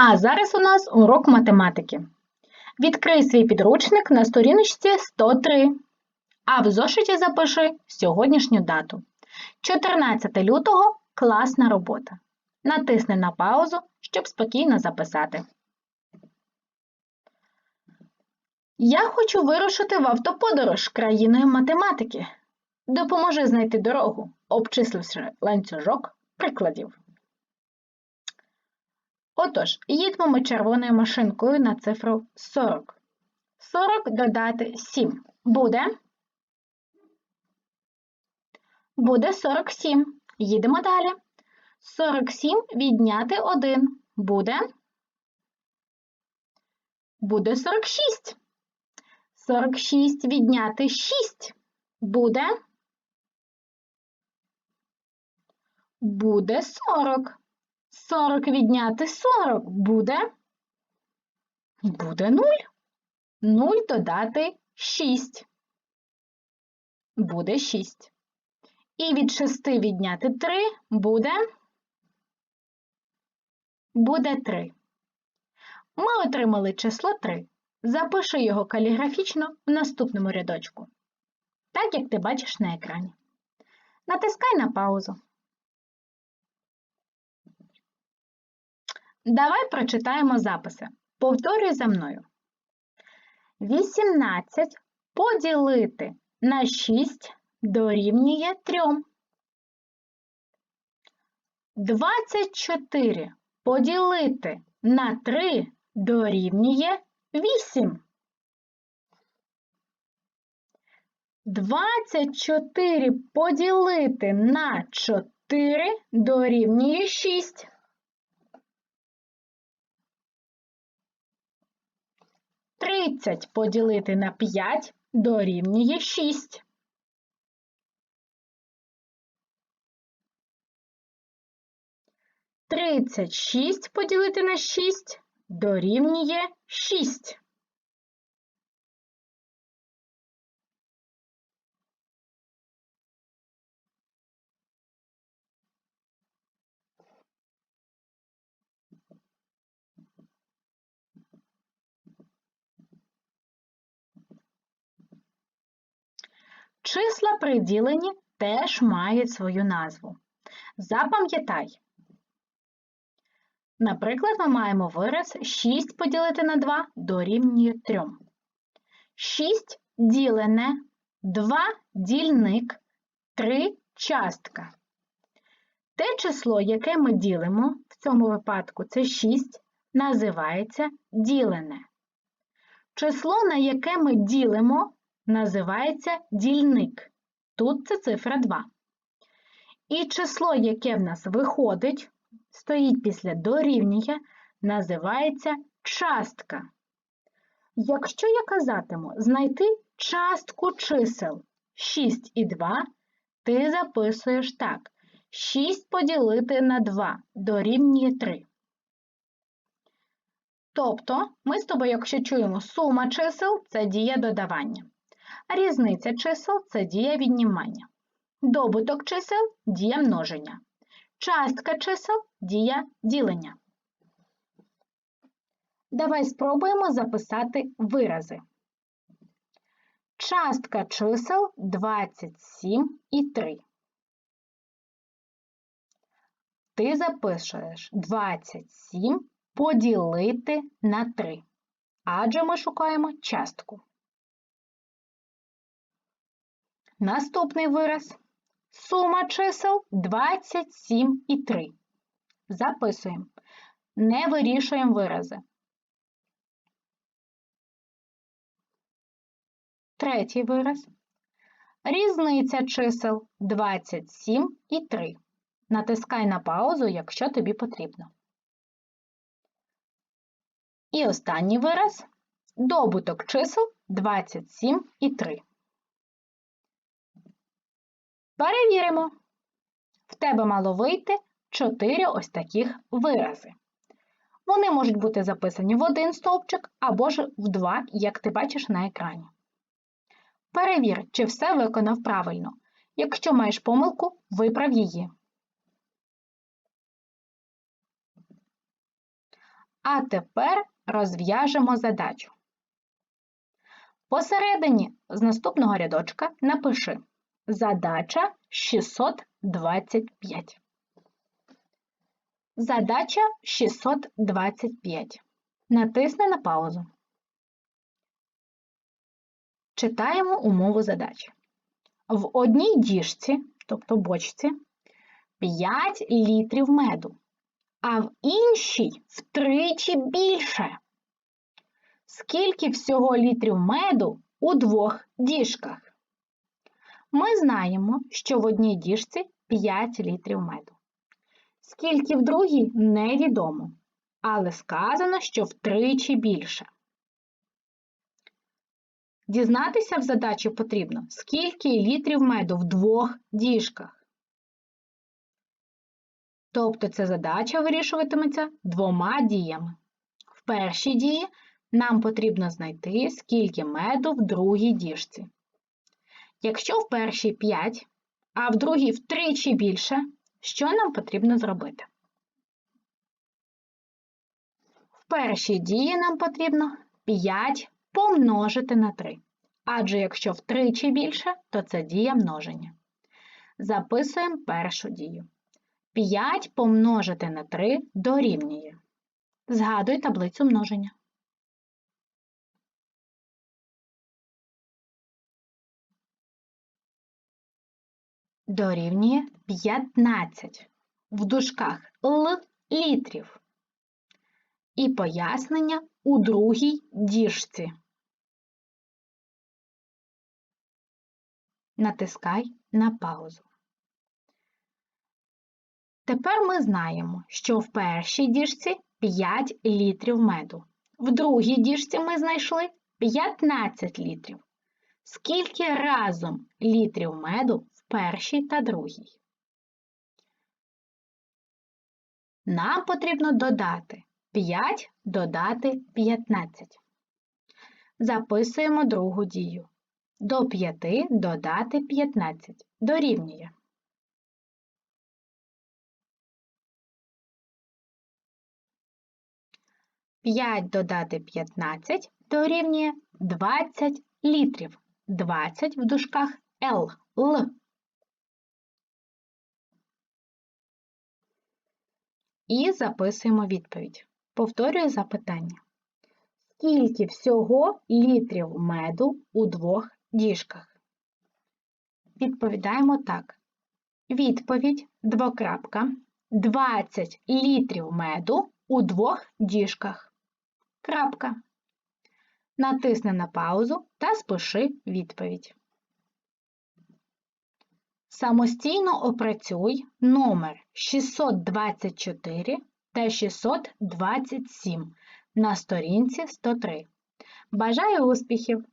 А зараз у нас урок математики. Відкрий свій підручник на сторіночці 103, а в зошиті запиши сьогоднішню дату. 14 лютого класна робота. Натисни на паузу, щоб спокійно записати. Я хочу вирушити в автоподорож країною математики. Допоможи знайти дорогу, обчисливши ланцюжок прикладів. Отож, їдемо ми червоною машинкою на цифру 40. 40 додати 7. Буде? Буде 47. Їдемо далі. 47 відняти 1. Буде? Буде 46. 46 відняти 6. Буде? Буде 40. 40 відняти 40 буде? Буде 0. 0 додати 6. Буде 6. І від 6 відняти 3 буде? Буде 3. Ми отримали число 3. Запиши його каліграфічно в наступному рядочку. Так, як ти бачиш на екрані. Натискай на паузу. Давай прочитаємо записи. Повторюй за мною. 18 поділити на 6 дорівнює 3. 24 поділити на 3 дорівнює 8. 24 поділити на 4 дорівнює 6. 30 поділити на 5 дорівнює 6. Тридцять шість поділити на шість дорівнює шість. Числа при діленні теж мають свою назву. Запам'ятай. Наприклад, ми маємо вираз 6 поділити на 2 дорівнює 3. 6 ділене, 2 дільник, 3 частка. Те число, яке ми ділимо, в цьому випадку це 6, називається ділене. Число, на яке ми ділимо, називається дільник. Тут це цифра 2. І число, яке в нас виходить, стоїть після дорівнює, називається частка. Якщо я казатиму знайти частку чисел 6 і 2, ти записуєш так. 6 поділити на 2 дорівнює 3. Тобто, ми з тобою, якщо чуємо сума чисел, це дія додавання. Різниця чисел це дія віднімання. Добуток чисел дія множення. Частка чисел дія ділення. Давай спробуємо записати вирази. Частка чисел 27 і 3. Ти запишеш 27 поділити на 3. Адже ми шукаємо частку. Наступний вираз. Сума чисел 27 і 3. Записуємо. Не вирішуємо вирази. Третій вираз. Різниця чисел 27 і 3. Натискай на паузу, якщо тобі потрібно. І останній вираз добуток чисел 27 і 3. Перевіримо. В тебе мало вийти 4 ось таких вирази. Вони можуть бути записані в один стовпчик або ж в два, як ти бачиш на екрані. Перевір, чи все виконав правильно. Якщо маєш помилку, виправ її. А тепер розв'яжемо задачу. Посередині з наступного рядочка напиши задача 625. Задача 625. Натисни на паузу. Читаємо умову задачі. В одній діжці, тобто бочці, 5 літрів меду, а в іншій втричі більше. Скільки всього літрів меду у двох діжках? Ми знаємо, що в одній діжці 5 літрів меду. Скільки в другій невідомо, але сказано, що втричі більше. Дізнатися в задачі потрібно, скільки літрів меду в двох діжках. Тобто ця задача вирішуватиметься двома діями. В першій дії нам потрібно знайти, скільки меду в другій діжці. Якщо в першій 5, а в другій втричі більше, що нам потрібно зробити? В першій дії нам потрібно 5 помножити на 3. Адже якщо втричі більше, то це дія множення. Записуємо першу дію. 5 помножити на 3 дорівнює. Згадуй таблицю множення. Дорівнює 15 в дужках Л літрів. І пояснення у другій діжці. Натискай на паузу. Тепер ми знаємо, що в першій діжці 5 літрів меду. В другій діжці ми знайшли 15 літрів. Скільки разом літрів меду першій та другій? Нам потрібно додати 5 додати 15. Записуємо другу дію. До 5 додати 15 дорівнює. П'ять додати 15 дорівнює 20 літрів. 20 в дужках Л. Л. І записуємо відповідь. Повторюю запитання. Скільки всього літрів меду у двох діжках? Відповідаємо так. Відповідь двокрапка. 20 літрів меду у двох діжках. Крапка. Натисни на паузу та спиши відповідь. Самостійно опрацюй номер 624 та 627 на сторінці 103. Бажаю успіхів!